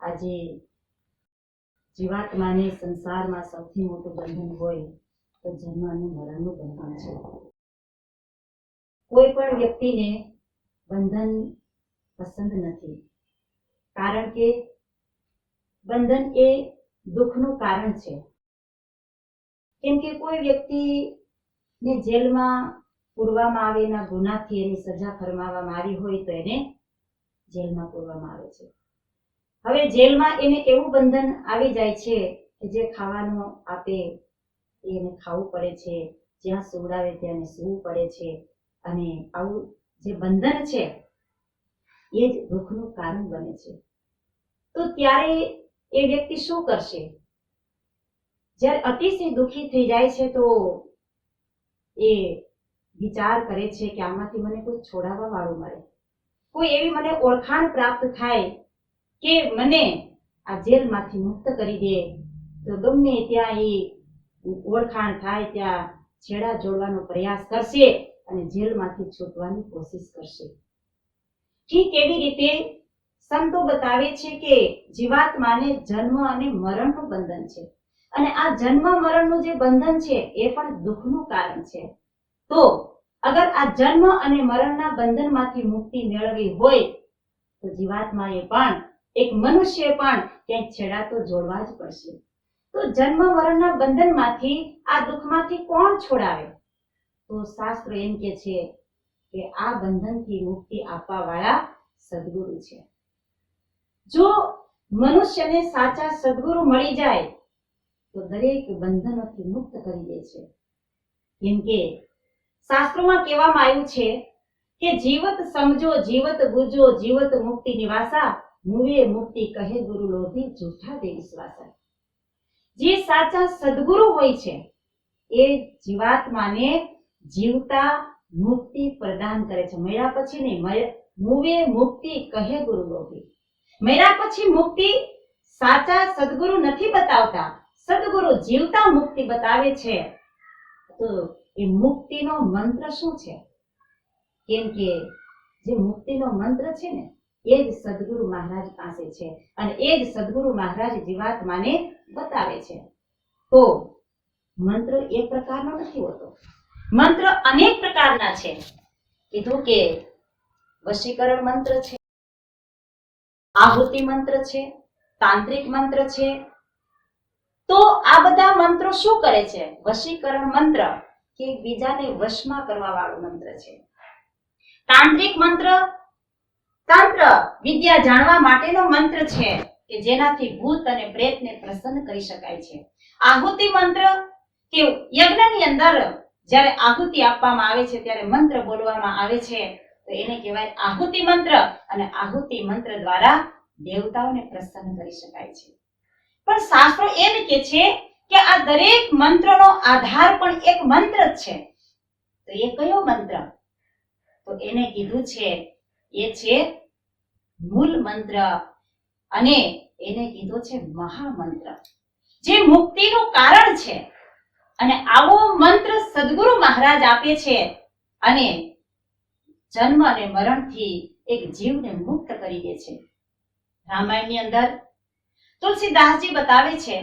આજે જીવાત્માને સંસારમાં સૌથી મોટું બંધન હોય તો જન્મ અને મરણનું બંધન છે. કોઈ પણ વ્યક્તિને બંધન પસંદ નથી. કારણ કે બંધન એ દુઃખનું કારણ છે. કેમ કે કોઈ વ્યક્તિને જેલમાં પૂરવામાં આવે એના ગુનાથી એની સજા ફરમાવવામાં આવી હોય તો એને જેલમાં પૂરવામાં આવે છે. હવે જેલમાં એને એવું બંધન આવી જાય છે કે જે ખાવાનું આપે એને ખાવું પડે છે, જ્યાં સુવડાવે ત્યાં સૂવું પડે છે. અને આવું જે બંધન છે, એ જ દુઃખનું કારણ બને છે. તો ત્યારે એ વ્યક્તિ શું કરશે? જ્યારે અતિશય દુઃખી થઈ જાય છે તો એ વિચાર કરે છે કે આમાંથી મને કોઈ છોડાવવા વાળું મળે. કોઈ એવી મને ઓળખાણ પ્રાપ્ત થાય કે મને આ જેલમાંથી મુક્ત કરી દે, તો ગમે ત્યાં એ ઓળખાણ થાય, ત્યાં છેડા જોડવાનો પ્રયાસ કરશે અને જેલમાંથી છૂટવાની કોશિશ કરશે. ઠીક એવી રીતે સંતો બતાવે છે કે જીવાત્માને જન્મ અને મરણનું બંધન છે. અને આ જન્મ મરણનું જે બંધન છે, એ પણ દુઃખનું કારણ છે. તો અગર આ જન્મ અને મરણના બંધનમાંથી મુક્તિ મેળવવી હોય, તો જીવાત્માએ પણ એક મનુષ્ય પણ ક્યાંક છેડા તો જોડવા જ પડશે. તો જન્મ મરણના બંધનમાંથી આ દુઃખમાંથી કોણ છોડાવે? તો શાસ્ત્ર એમ કે છે કે આ બંધનથી મુક્તિ આપવા વાળા સદગુરુ છે. જો મનુષ્યને સાચા સદગુરુ મળી જાય, તો દરેક બંધનોથી મુક્ત કરી દે છે. કેમ કે શાસ્ત્રોમાં કહેવામાં આવ્યું છે કે જીવત સમજો, જીવત બુજો, જીવત મુક્તિ નિવાસા મુવે મુક્તિ કહે ગુરુ લોધી જૂઠા દે વિશ્વાસા જે સાચા સદગુરુ હોય છે, એ જીવાત્માને જીવતા મુક્તિ પ્રદાન કરે છે. મળ્યા પછી નહીં મુવે મુક્તિ કહે ગુરુ લોભી મળ્યા પછી મુક્તિ સાચા સદગુરુ નથી બતાવતા. સદગુરુ જીવતા મુક્તિ બતાવે છે. તો એ મુક્તિનો મંત્ર શું છે? કેમ કે જે મુક્તિનો મંત્ર છે ને એ જ સદગુરુ મહારાજ પાસે છે અને એ જ સદગુરુ મહારાજ જીવાત્માને બતાવે છે. તો મંત્ર એક પ્રકારનો નથી હોતો. મંત્ર અનેક પ્રકારના છે. કીધું કે વશીકરણ મંત્ર છે, આહુતિ મંત્ર છે, તાંત્રિક મંત્ર છે. તો આ બધા મંત્રો શું કરે છે? વશીકરણ મંત્ર કે બીજાને વશમાં કરવા વાળું મંત્ર છે. તાંત્રિક મંત્ર તંત્ર વિદ્યા જાણવા માટેનો મંત્ર છે કે જેનાથી ભૂત અને પ્રેતને પ્રસન્ન કરી શકાય છે. આહુતિ મંત્ર કે યજ્ઞની અંદર જ્યારે આહુતિ આપવામાં આવે છે, ત્યારે મંત્ર બોલવામાં આવે છે, તો એને કહેવાય આહુતિ મંત્ર અને આહુતિ મંત્ર દ્વારા દેવતાઓને પ્રસન્ન કરી શકાય છે. પણ શાસ્ત્રો એમ કે છે કે આ દરેક મંત્રનો આધાર પણ એક મંત્ર જ છે. તો એ કયો મંત્ર? તો એને કીધું છે, એ છે મૂળ મંત્ર અને એને કીધો છે મહામંત્ર. જે મુક્તિનું કારણ છે અને આવો મંત્ર સદગુરુ મહારાજ આપે છે અને જન્મ અને મરણથી એક જીવને મુક્ત કરી દે છે. રામાયણની અંદર તુલસીદાસજી બતાવે છે,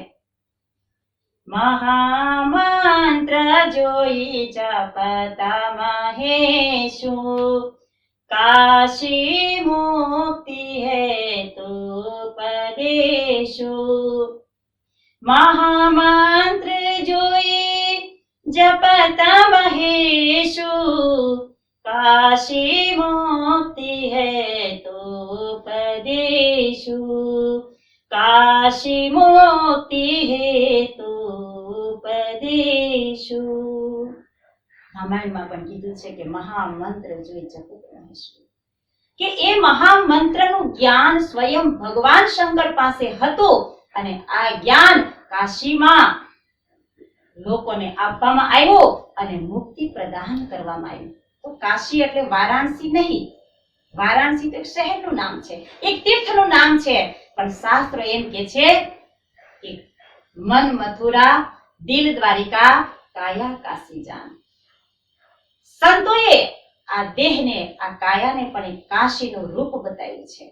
મહામંત્ર જોઈ જપતા મહેશુ કાશી મુક્તિ હેતુ પદેશુ મહામંત્ર જોઈ જપતા મહેશુ કાશી મુક્તિ હેતુ પદેશુ કાશી મુક્તિ હેતુ પદેશુ રામાયણમાં પણ કીધું છે કે મહામંત્ર જોઈ જગત રહીશું કે એ મહામંત્રનું જ્ઞાન સ્વયં ભગવાન શંકર પાસે હતું અને આ જ્ઞાન કાશીમાં લોકોને આપવામાં આવ્યો અને મુક્તિ પ્રદાન કરવામાં આવ્યું તો કાશી એટલે વારાણસી નહીં. વારાણસી તો એક શહેરનું નામ છે. એક તીર્થનું નામ છે. પણ શાસ્ત્ર એમ કે છે કે મન મથુરા, દિલ દ્વારિકા, કાયા કાશી જાન સંતોએ આ દેહને, આ કાયાને પણ એક કાશીનું રૂપ બતાવ્યું છે.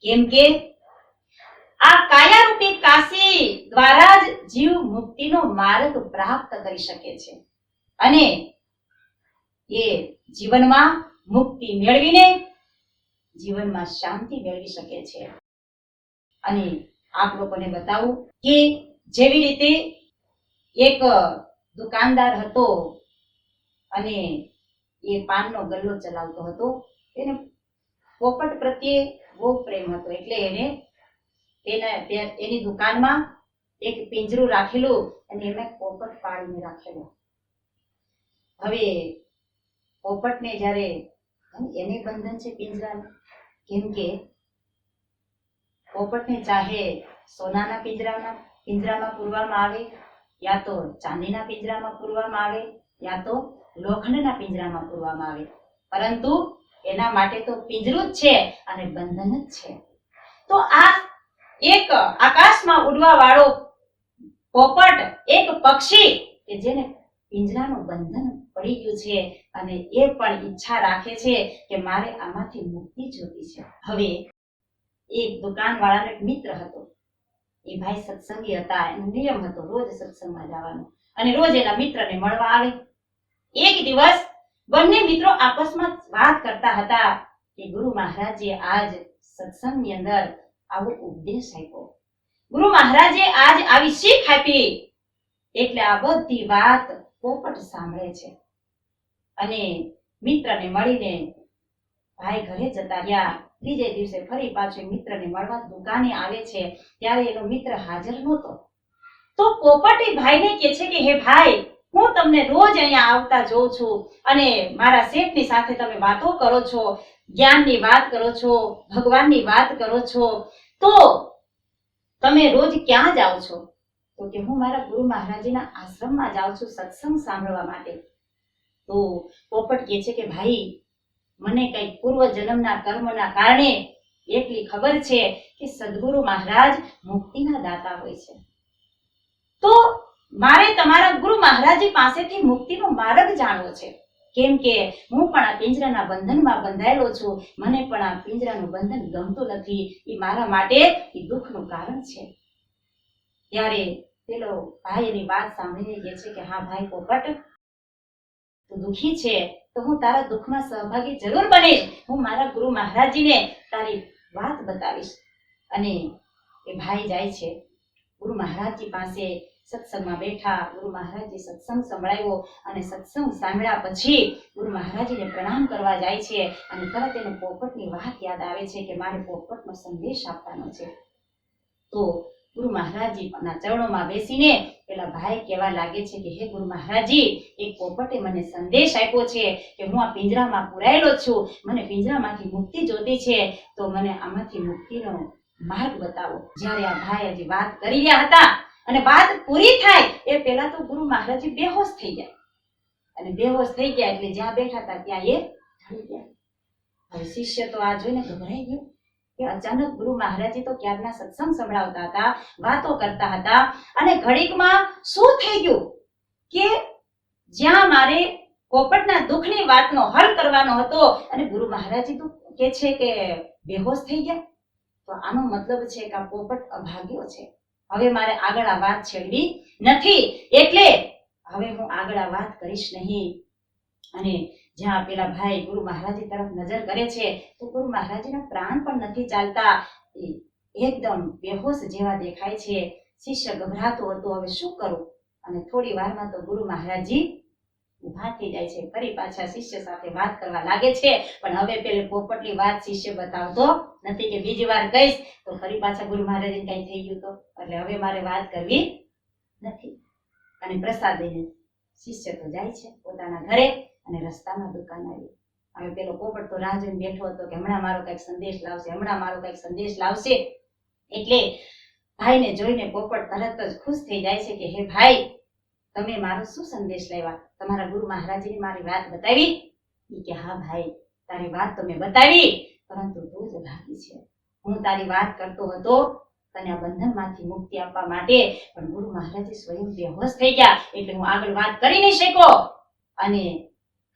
કેમ કે આ કાયારૂપી કાશી દ્વારા જ જીવ મુક્તિનો માર્ગ પ્રાપ્ત કરી શકે છે. અને એ જીવનમાં મુક્તિ મેળવીને જીવનમાં શાંતિ મેળવી શકે છે. અને આપ લોકોને બતાવું કે જેવી રીતે એક દુકાનદાર હતો અને એ પાનનો ગલ્લો ચલાવતો હતો. એને પોપટ પ્રત્યે બહુ પ્રેમ હતો. એટલે એને તેના એની દુકાનમાં એક પિંજરું રાખેલું અને એમાં પોપટ પાડીને રાખેલો. હવે પોપટને જ્યારે એને બંધન છે પિંજરાનું? કેમ કે પોપટને ચાહે સોનાના પિંજરાના, પિંજરામાં પૂરવામાં આવે, યા તો ચાંદીના પિંજરામાં પૂરવામાં આવે, યા તો લોખંડના પિંજરામાં પૂરવામાં આવે. પરંતુ એના માટે તો પિંજરું જ છે અને બંધન જ છે. તો આ એક આકાશમાં ઉડવા વાળો પોપટ, એક પક્ષી કે જેને પિંજરાનું બંધન પડી ગયું છે અને એ પણ ઈચ્છા રાખે છે કે મારે આમાંથી મુક્તિ જોતી છે. હવે એક દુકાનવાળાનો એક મિત્ર હતો. એ ભાઈ સત્સંગી હતા, એનો નિયમ હતો રોજ સત્સંગમાં જવાનો. અને રોજ એના મિત્રને મળવા આવે. એક દિવસ બંને મિત્રો આપસમાં વાત કરતા હતા કે ગુરુ મહારાજે આજ સત્સંગની અંદર આવો ઉપદેશ આપ્યો. ગુરુ મહારાજે આજ આવી શીખ આપી. એટલે આ બધી વાત પોપટ સાંભળે છે. અને મિત્રને મળીને ભાઈ ઘરે જતા રહ્યા. ત્રીજે દિવસે ફરી પાછો મિત્રને મળવા દુકાને આવે છે. ત્યારે એનો મિત્ર હાજર નહોતો. તો પોપટ એ ભાઈને કહે છે કે, હે ભાઈ હું તમને રોજ અહીંયા આવતા જોઉં છું અને મારા શેઠની સાથે તમે વાતો કરો છો, જ્ઞાનની વાત કરો છો, ભગવાનની વાત કરો છો, તો તમે રોજ ક્યાં જાઓ છો? તો કે હું મારા ગુરુ મહારાજીના આશ્રમમાં જાઉં છું સત્સંગ સાંભળવા માટે. તો પોપટ કહે છે કે ભાઈ, મને કઈ પૂર્વ જન્મના કર્મના કારણે એટલી ખબર છે કે સદગુરુ મહારાજ મુક્તિના દાતા હોય છે. તો મારે તમારા ગુરુ મહારાજી પાસેથી મુક્તિનો માર્ગ જાણવો છે. કેમ કે હું પણ આ પિંજરાના બંધનમાં બંધાયેલો છું. મને પણ આ પિંજરાનું બંધન ગમતું નથી. એ મારા માટે એ દુઃખનું કારણ છે. ત્યારે પેલો ભાઈ એની વાત સાંભળીને કહે છે કે, હા ભાઈ, પોપટ, તું દુઃખી છે, તો હું તારા દુઃખમાં સહભાગી જરૂર બનીશ. હું મારા ગુરુ મહારાજીને તારી વાત બતાવીશ. અને એ ભાઈ જાય છે. ગુરુ મહારાજજી પાસે સત્સંગમાં બેઠા ગુરુ મહારાજે સત્સંગ સંભળાવ્યો અને સત્સંગ સાંભળ્યા પછી ગુરુ મહારાજને પ્રણામ કરવા જાય છે અને તરત એને પોપટની વાત યાદ આવે છે કે મારે પોપટનો સંદેશ આપવાનો છે. તો ગુરુ મહારાજજી ના ચરણોમાં બેસીને પેલા ભાઈ કહેવા લાગે છે કે, હે ગુરુ મહારાજી એક પોપટે મને સંદેશ આપ્યો છે કે હું આ પિંજરામાં પુરાયેલો છું. મને પિંજરામાંથી મુક્તિ જોતી છે. તો મને આમાંથી મુક્તિનો માર્ગ બતાવો. જ્યારે આ ભાઈ હજી વાત કરી રહ્યા હતા અને વાત પૂરી થાય એ પહેલા તો ગુરુ મહારાજી બેહોશ થઈ ગયા. અને બેહોશ થઈ ગયા એટલે જ્યાં બેઠા હતા ત્યાં એ ઢળી ગયા. હવે શિષ્ય તો આ જોઈને ગભરાઈ ગયો કે અચાનક ગુરુ મહારાજી તો ક્યારના સત્સંગ સંભળાવતા હતા, વાતો કરતા હતા અને ઘડીકમાં શું થઈ ગયું કે જ્યાં મારે પોપટના દુઃખની વાતનો હલ કરવાનો હતો અને ગુરુ મહારાજી તો કે છે કે બેહોશ થઈ ગયા. તો આનો મતલબ છે કે આ પોપટ અભાગ્યો છે. હવે મારે આગળ આ વાત છેડવી નથી. એટલે હવે હું આગળ આ વાત કરીશ નહીં. અને જ્યાં પેલા ભાઈ ગુરુ મહારાજી તરફ નજર કરે છે, તો ગુરુ મહારાજીના પ્રાણ પણ નથી ચાલતા. એકદમ બેહોશ જેવા દેખાય છે. શિષ્ય ગભરાતો હતો, હવે શું કરું? અને થોડી વારમાં તો ગુરુ મહારાજી ઊભા થઈ જાય છે. ફરી પાછા શિષ્ય સાથે વાત કરવા લાગે છે. પણ હવે પેલી પોપટની વાત શિષ્ય બતાવતો નથી કે બીજી વાર કહીશ, તો ફરી પાછા ગુરુ મહારાજને કઈ થઈ ગયું તો? એટલે હવે મારે વાત કરવી નથી. અને પ્રસાદ લઈને શિષ્ય તો જાય છે પોતાના ઘરે અને રસ્તામાં દુકાન આવી. હવે પેલો પોપટ તો રાહ જોઈને બેઠો હતો કે હમણાં મારો કંઈક સંદેશ લાવશે, હમણાં મારો કંઈક સંદેશ લાવશે. એટલે ભાઈને જોઈને પોપટ તરત જ ખુશ થઈ જાય છે કે, હે ભાઈ તમે મારો શું સંદેશ લેવા? તમારા ગુરુ મહારાજીને મારી વાત બતાવી? ઈ કે, હા ભાઈ, તારી વાત તો મેં બતાવી, પરંતુ તું જ ભાગી છે. હું તારી વાત કરતો હતો તને આ બંધનમાંથી મુક્તિ આપવા માટે, પણ ગુરુ મહારાજી સ્વયં બેહોશ થઈ ગયા, એટલે હું આગળ વાત કરી નહીં શક્યો. અને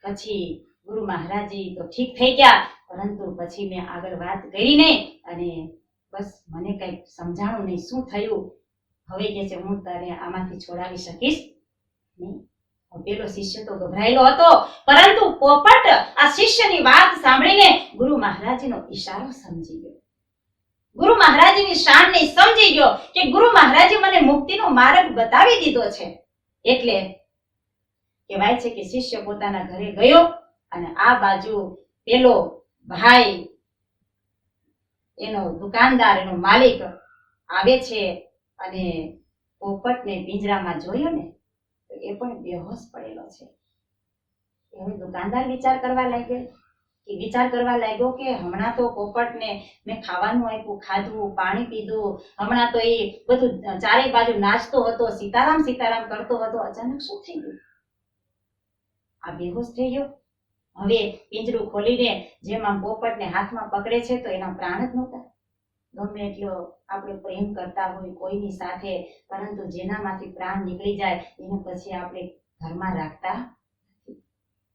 પછી ગુરુ મહારાજી તો ઠીક થઈ ગયા, પરંતુ પછી મેં આગળ વાત કરી નહીં, અને બસ મને કંઈક સમજાણું નહીં, શું થયું? હવે કે છે, હું તને આમાંથી છોડાવી શકીશ? પેલો શિષ્ય તો ગભરાયેલો હતો. પરંતુ પોપટ આ શિષ્યની વાત સાંભળીને ગુરુ મહારાજનો ઈશારો સમજી ગયો. ગુરુ મહારાજની શાનને સમજી ગયો કે ગુરુ મહારાજે મને મુક્તિનો માર્ગ બતાવી દીધો છે. એટલે કહેવાય છે કે શિષ્ય પોતાના ઘરે ગયો અને આ બાજુ પેલો ભાઈ, એનો દુકાનદાર, એનો માલિક આવે છે અને પોપટને પિંજરામાં જોયો ને એ પણ બેહોશ પડેલો છે. હવે દુકાનદાર વિચાર કરવા લાગ્યો કે વિચાર કરવા લાગ્યો કે હમણાં તો પોપટને મેં ખાવાનું આપ્યું, ખાધું, પાણી પીધું. હમણાં તો એ બધું ચારે બાજુ નાચતો હતો, સીતારામ સીતારામ કરતો હતો. અચાનક શું થઈ ગયું? આ બેહોશ થઈ ગયો. હવે પિંજરું ખોલીને જેમાં પોપટને હાથમાં પકડે છે તો એના પ્રાણ જ નહોતા. ગમે એટલો આપણે પ્રેમ કરતા હોય કોઈની સાથે, પરંતુ જેનામાંથી પ્રાણ નીકળી જાય, એને પછી આપણે ઘરમાં રાખતા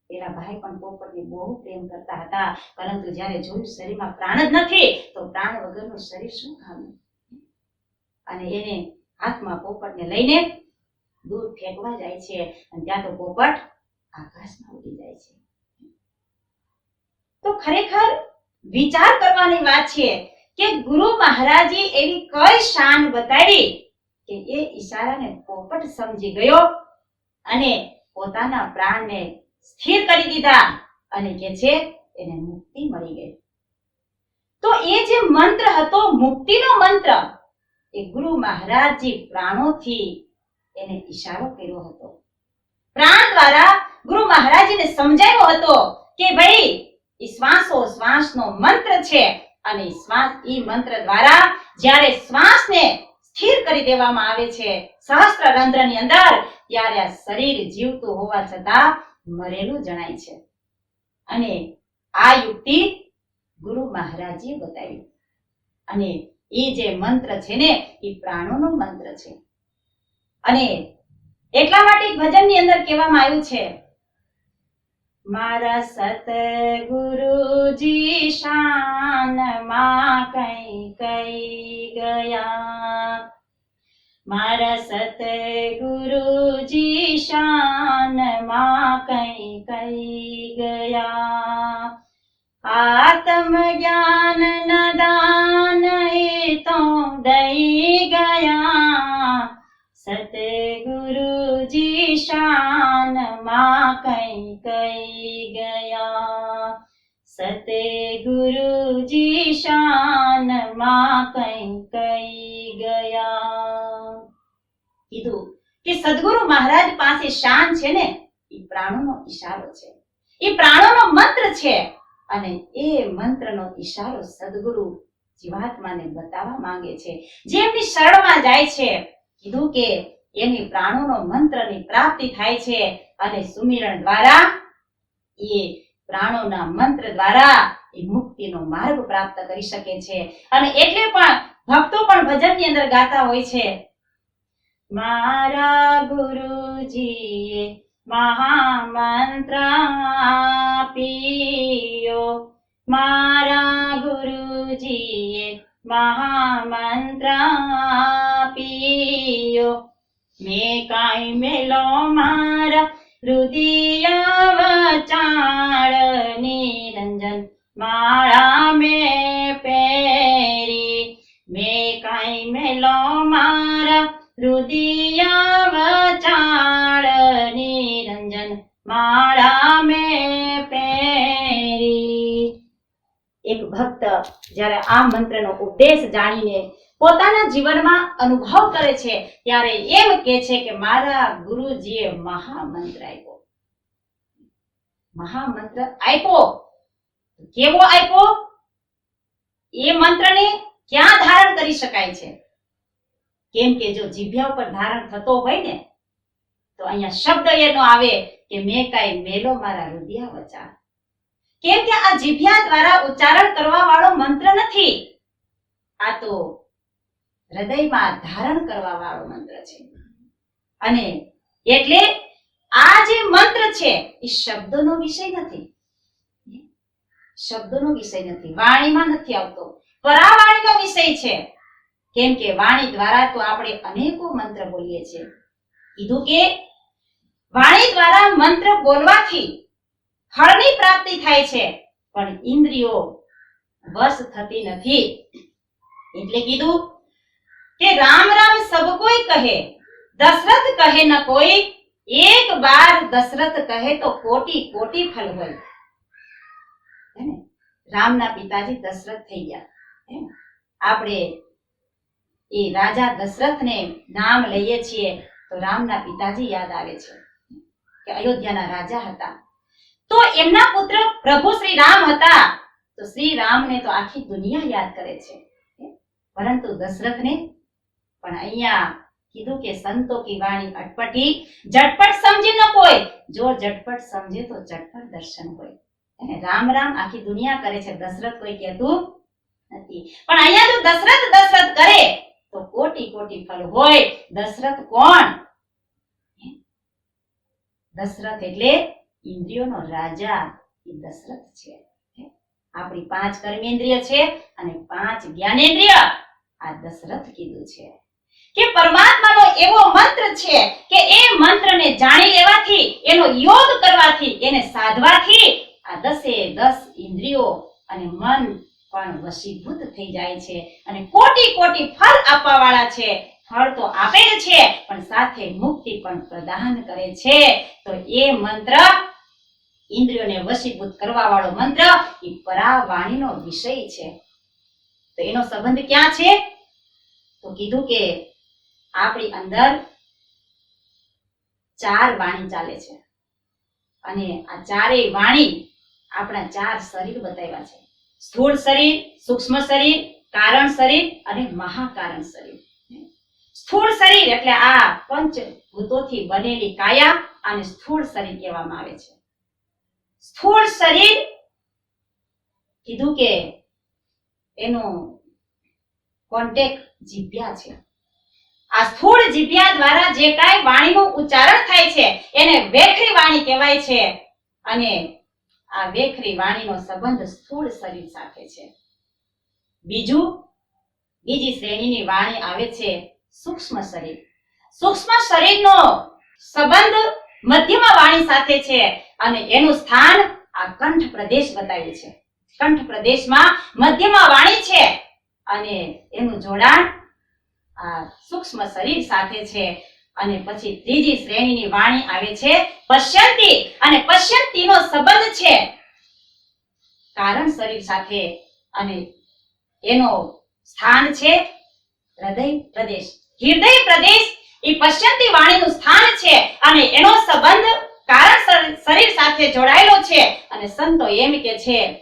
પેલા ભાઈ પણ પોપટને બહુ પ્રેમ કરતા હતા, પરંતુ જ્યારે જોયું શરીરમાં પ્રાણ જ નથી, તો પ્રાણ વગરનું શરીર શું ખાવું અને એને હાથમાં પોપટને લઈને દૂર ફેંકવા જાય છે, અને ત્યાં તો પોપટ આકાશમાં ઉડી જાય છે. તો ખરેખર વિચાર કરવાની વાત છે કે ગુરુ મહારાજે એવી કઈ શાન બતાવી કે એ ઈશારાને પોપટ સમજી ગયો અને પોતાના પ્રાણને સ્થિર કરી દીધા અને કે છે એને મુક્તિ મળી ગઈ. તો એ જે મંત્ર હતો, મુક્તિનો મંત્ર, એ ગુરુ મહારાજજી પ્રાણોથી એને ઈશારો કર્યો હતો. પ્રાણ દ્વારા ગુરુ મહારાજીને સમજાવ્યો હતો કે ભાઈ શ્વાસો શ્વાસનો મંત્ર છે અને શ્વાસ, ઈ મંત્ર દ્વારા જ્યારે શ્વાસને સ્થિર કરી દેવામાં આવે છે, સહસ્ત્ર રંધ્રની અંદર, ત્યારે આ શરીર જીવતું હોવા છતાં મરેલું જણાય છે. અને આ યુક્તિ ગુરુ મહારાજે બતાવી. અને એ જે મંત્ર છે ને એ પ્રાણોનો મંત્ર છે. અને એટલા માટે ભજનની અંદર કહેવામાં આવ્યું છે મારા સતગુરુજી શાનમાં કઈ કઈ ગયા. મારા સતગુરુજી શાનમાં કઈ કઈ ગયા. આત્મ જ્ઞાન નદાન દાન એ તો દઈ ગયા. સતગુરુજી શાનમાં કઈ કઈ ગયા? સતગુરુજી શાનમાં કઈ કઈ ગયા? કીધું કે સદગુરુ મહારાજ પાસે શાન છે ને, એ પ્રાણોનો ઈશારો છે. એ પ્રાણોનો મંત્ર છે અને એ મંત્રનો ઈશારો સદગુરુ જીવાત્માને બતાવવા માંગે છે. જે એમની શરણમાં જાય છે, કીધું કે એની પ્રાણોનો મંત્રની પ્રાપ્તિ થાય છે અને સુમિરણ દ્વારા એ પ્રાણોના મંત્ર દ્વારા એ મુક્તિનો માર્ગ પ્રાપ્ત કરી શકે છે. અને એટલે પણ ભક્તો પણ ભજનની અંદર ગાતા હોય છે. મારા ગુરુજીએ મહામંત્ર આપ્યો. મારા ગુરુજીએ મહામંત્ર આપીયો. મેં કાઈ મેલો મારા હૃદય વચાળ નિરંજન માળા મેં પેરી મેં કાઈ મેલો મારા હૃદય વચાળ નિરંજન માળા મે પેરી એક ભક્ત જ્યારે આ મંત્રનો ઉપદેશ જાણીને પોતાના જીવનમાં અનુભવ કરે છે, ત્યારે એમ કે છે કે મારા ગુરુજીએ મહામંત્ર આપ્યો. મહામંત્ર આપ્યો? કેવો આપ્યો? એ મંત્રને ક્યાં ધારણ કરી શકાય છે? કેમ કે જો જીભ્યા ઉપર ધારણ થતો હોય ને, તો અહીંયા શબ્દ એનો આવે કે મેં કાંઈ મેલો મારા હૃદય વચા કેમ કે આ જીભ્યા દ્વારા ઉચ્ચારણ કરવા વાળો મંત્ર નથી. આ તો હૃદયમાં ધારણ કરવા વાળો મંત્ર છે. અને એટલે આ જે મંત્ર છે, એ શબ્દોનો વિષય નથી. શબ્દોનો વિષય નથી. વાણીમાં નથી આવતો. પરાવાણીનો વિષય છે. કેમ કે વાણી દ્વારા તો આપણે અનેકો મંત્ર બોલીએ છીએ. કીધું કે વાણી દ્વારા મંત્ર બોલવાથી ફળની પ્રાપ્તિ થાય છે. પણ ઇન્દ્રિયો વશ થતી નથી. એટલે કીધું કે રામ રામ સબ કોઈ કહે? દશરથ કહે ન કોઈ. એક બાર દશરથ કહે તો કોટી કોટી ફલ હોય? રામના પિતાજી દશરથ થઈ ગયા? આપણે એ રાજા દશરથને નામ લઈએ છીએ તો રામના પિતાજી યાદ આવે છે કે અયોધ્યાના રાજા હતા. તો એમના પુત્ર પ્રભુ શ્રી રામ હતા. તો શ્રી રામને તો આખી દુનિયા યાદ કરે છે. પરંતુ દશરથને પણ અહીંયા કીધું કે સંતો કી વાણી અટપટી, ઝટપટ સમજે ન કોઈ. જો ઝટપટ સમજે તો ઝટપટ દર્શન હોય અને રામ રામ આખી દુનિયા કરે છે. દશરથ કોઈ કહેતું નથી. પણ અહીંયા જો દશરથ દશરથ કરે, તો કોટી કોટી ફળ હોય. દશરથ કોણ? દશરથ એટલે ઇન્દ્રિયોનો રાજા. એ દશરથ છે. આપણી પાંચ કર્મેન્દ્રિય છે અને પાંચ જ્ઞાનેન્દ્રિય. આ દશરથ કીધું છે. કે પરમાત્માનો એવો મંત્ર છે કે એ મંત્રને જાણી લેવાથી, એનો યોગ કરવાથી, એને સાધવાથી આ દસે દસ ઇન્દ્રિયો અને મન પણ વશીભૂત થઈ જાય છે અને કોટી કોટી ફળ આપવા વાળા છે. ફળ તો આપે જ છે, પણ સાથે મુક્તિ પણ પ્રદાન કરે છે. તો એ મંત્ર, ઇન્દ્રિયોને વશીભૂત કરવા વાળો મંત્ર, એ પરાવાણીનો વિષય છે. તો એનો સંબંધ ક્યાં છે? તો કીધું કે આપણી અંદર ચાર વાણી ચાલે છે. અને આ ચારેય વાણી આપણા ચાર શરીર બતાવ્યા છે. સ્થૂળ શરીર, સૂક્ષ્મ શરીર, કારણ શરીર અને મહાકારણ શરીર. સ્થૂળ શરીર એટલે આ પંચ ભૂતોથી બનેલી કાયા અને સ્થૂળ શરીર કહેવામાં આવે છે. સ્થૂળ શરીર કીધું કે એનું કોન્ટેક્ટ જીભ્યા છે. આ સ્થૂળ જીભ્યા દ્વારા જે કાંઈ વાણીનું ઉચ્ચારણ થાય છે, એને વેખરી વાણી કહેવાય છે. અને આ વેખરી વાણીનો સંબંધ સ્થૂળ શરીર સાથે છે. બીજું, બીજી શ્રેણીની વાણી આવે છે સૂક્ષ્મ શરીર. સૂક્ષ્મ શરીરનો સંબંધ મધ્યમાં વાણી સાથે છે અને એનું સ્થાન આ કંઠ પ્રદેશ બતાવ્યું છે. કંઠ પ્રદેશમાં મધ્યમાં વાણી છે અને એનું જોડાણ સૂક્ષ્મ શરીર સાથે છે. અને પછી ત્રીજી શ્રેણીની વાણી આવે છે પશ્યંતી. અને પશ્યંતીનો સંબંધ છે. કારણ શરીર સાથે. અને એનો સ્થાન છે હૃદય પ્રદેશ. હૃદય પ્રદેશ એ પશ્યંતી વાણીનું સ્થાન છે. અને એનો સંબંધ કારણ શરીર સાથે જોડાયેલો છે. અને સંતો એમ કે છે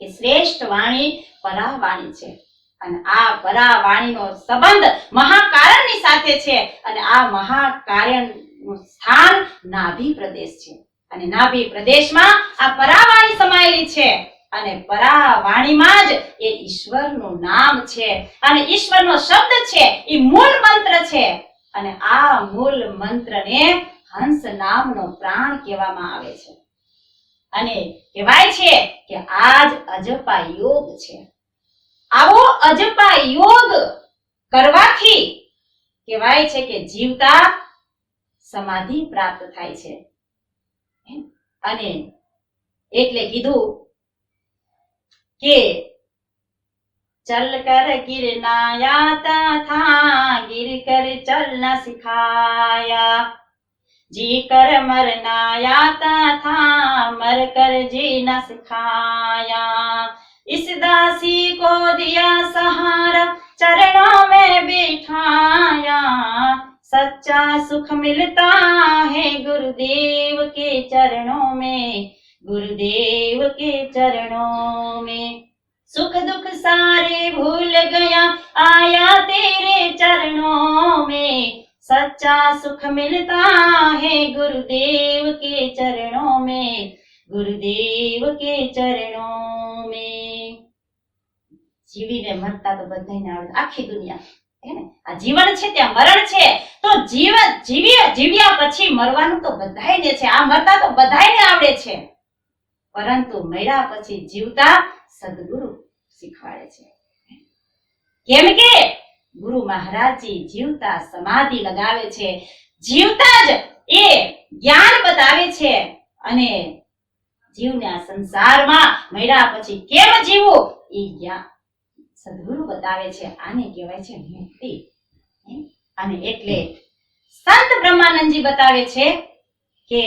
કે શ્રેષ્ઠ વાણી પરાવાણી છે. અને આ પરાવાણીનો સંબંધ મહાકારણની સાથે છે. અને આ મહાકારણનું સ્થાન નાભી પ્રદેશ છે. અને નાભી પ્રદેશમાં આ પરાવાણી સમાયેલી છે. અને પરાવાણીમાં જ એ ઈશ્વરનું નામ છે. અને ઈશ્વરનો શબ્દ છે. એ મૂળ મંત્ર છે. અને આ મૂળ મંત્રને હંસ નામનો પ્રાણ કહેવામાં આવે છે. અને કહેવાય છે કે આજ અજપા યોગ છે. આવો અજપા યોગ કરવાથી કહેવાય છે કે જીવતા સમાધિ પ્રાપ્ત થાય છે. અને એટલે કીધું કે ચલ કર ગિરનાયા તથા ગિર કર ચલના સિખાયા જી કર મરનાયા તથા મર કર જી જીના સિખાયા इस दासी को दिया सहारा, चरणों में बिठाया। सच्चा सुख मिलता है गुरुदेव के चरणों में, गुरुदेव के चरणों में। सुख दुख सारे भूल गया, आया तेरे चरणों में। सच्चा सुख मिलता है गुरुदेव के चरणों में ગુરુદેવ કે ચરણો મે. જીવીને મરતા તો બધાને આવડે. આખી દુનિયા. આ જીવન છે, ત્યાં મરણ છે. તો જીવ જીવ્યા જીવ્યા પછી મરવાનું તો બધાને છે. આ મરતા તો બધાને આવડે છે. પરંતુ મર્યા પછી જીવતા સદગુરુ શીખવાડે છે. કેમ કે ગુરુ મહારાજજી જીવતા સમાધિ લગાવે છે. જીવતા જ એ જ્ઞાન બતાવે છે. અને જીવને આ સંસારમાં મળ્યા પછી કેમ જીવવું? એ જ્ઞાન સદગુરુ બતાવે છે, આને કહેવાય છે મુક્તિ. અને એટલે સંત બ્રહ્માનંદજી બતાવે છે કે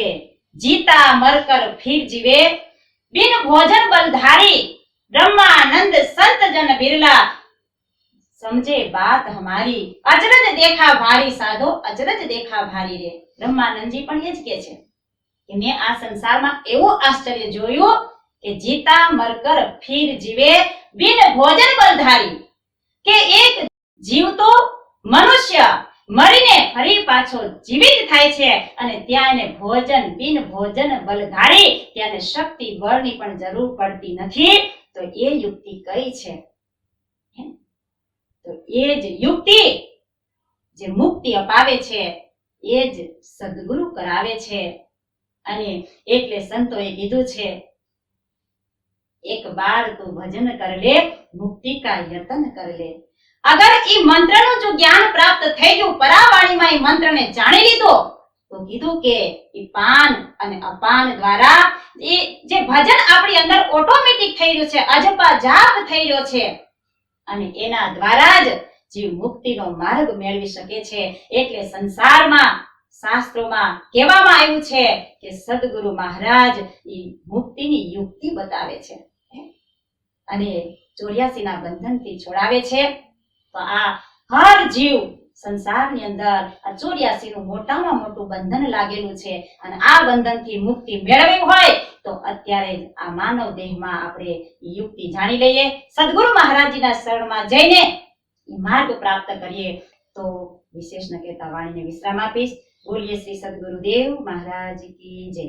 જીતા મરકર ફીર જીવે, બિન ભોજન બલધારી બ્રહ્માનંદ સંત જન બિરલા. સમજે બાત હમારી અચરજ દેખા ભારી સાધો અચરજ દેખા ભારી રે. બ્રહ્માનંદજી પણ એ જ કે છે. કે મેં આ સંસારમાં એવું આશ્ચર્ય જોયું કે જીતા મરકર ફીર જીવે બિન ભોજન બલધારી કે એક જીવતો મનુષ્ય મરીને ફરી પાછો જીવિત થાય છે અને ત્યાં એને ભોજન બિન ભોજન બલધારી ત્યાં શક્તિ બળની પણ જરૂર પડતી નથી. તો એ યુક્તિ કઈ છે? તો એ જ યુક્તિ જે મુક્તિ અપાવે છે, એ જ સદગુરુ કરાવે છે. અને એટલે સંતોએ કીધું છે, એક બાર તું ભજન કર મુક્તિ કા યતન કર અગર ઈ મંત્રનું જો જ્ઞાન પ્રાપ્ત થઈ ગયું પરાવાણીમાં ઈ મંત્રને જાણી લીધો, તો કીધું કે ઈ પાન અને અપાન દ્વારા એ જે ભજન આપણી અંદર ઓટોમેટિક થઈ રહ્યું છે અજપા જાપ થઈ રહ્યો છે, અને એના દ્વારા જ જીવ મુક્તિનો માર્ગ મેળવી શકે છે. એટલે સંસારમાં શાસ્ત્રોમાં કહેવામાં આવ્યું છે કે સદગુરુ મહારાજ એ મુક્તિની યુક્તિ બતાવે છે અને ચોર્યાસીના બંધનથી છોડાવે છે. તો આ હર જીવ સંસારની અંદર આ ચોર્યાસી મોટામાં મોટું બંધન લાગેલું છે અને આ બંધનથી મુક્તિ મેળવવી હોય તો અત્યારે આ માનવ દેહમાં આપણે યુક્તિ જાણી લઈએ. સદગુરુ મહારાજજીના શરણમાં જઈને માર્ગ પ્રાપ્ત કરીએ. તો વિશેષ ન કહેતા વાણીને વિશ્રામ આપીશ. બોલીએ શ્રી સદગુરુદેવ મહારાજ કી જય.